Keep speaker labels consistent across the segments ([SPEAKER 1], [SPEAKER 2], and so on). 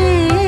[SPEAKER 1] see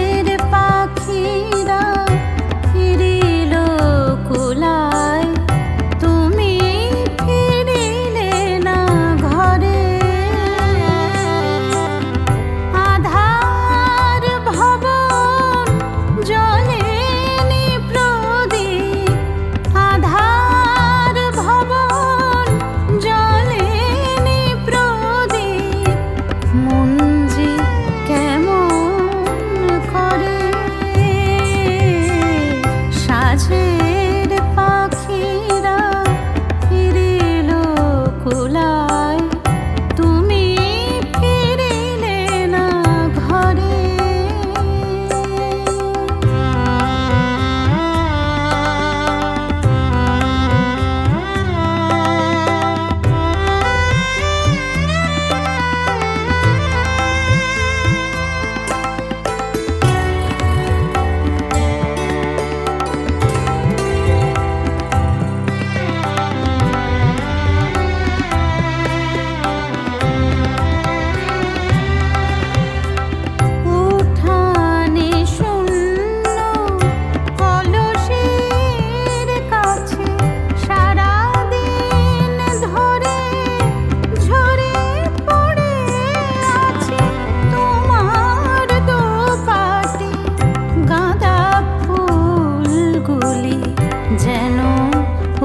[SPEAKER 1] যেন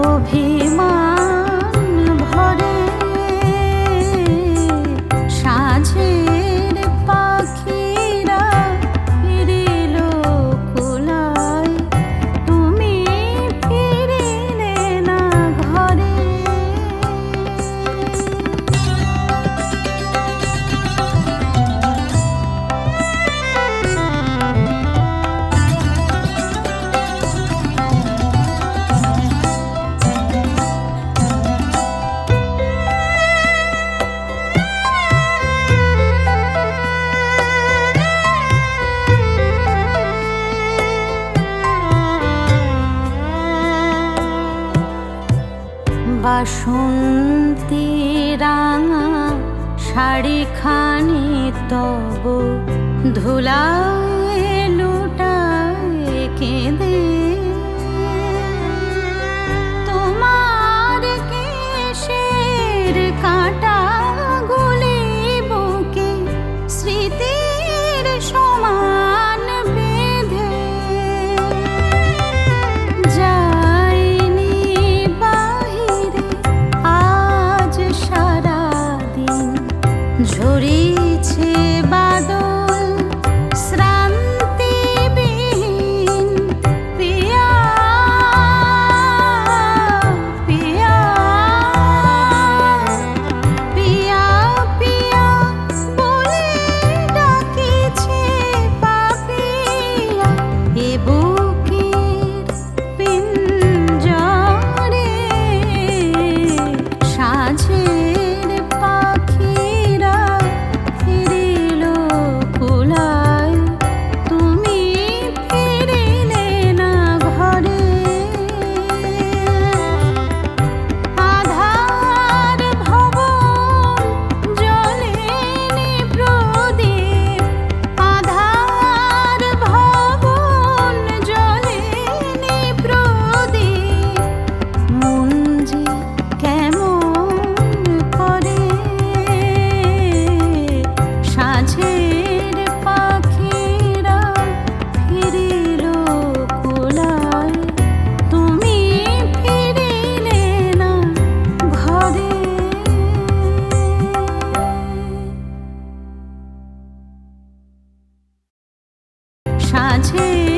[SPEAKER 1] অভিমান বাসন্তী রাঙা শাড়ি খানি তব ধুলা 茶具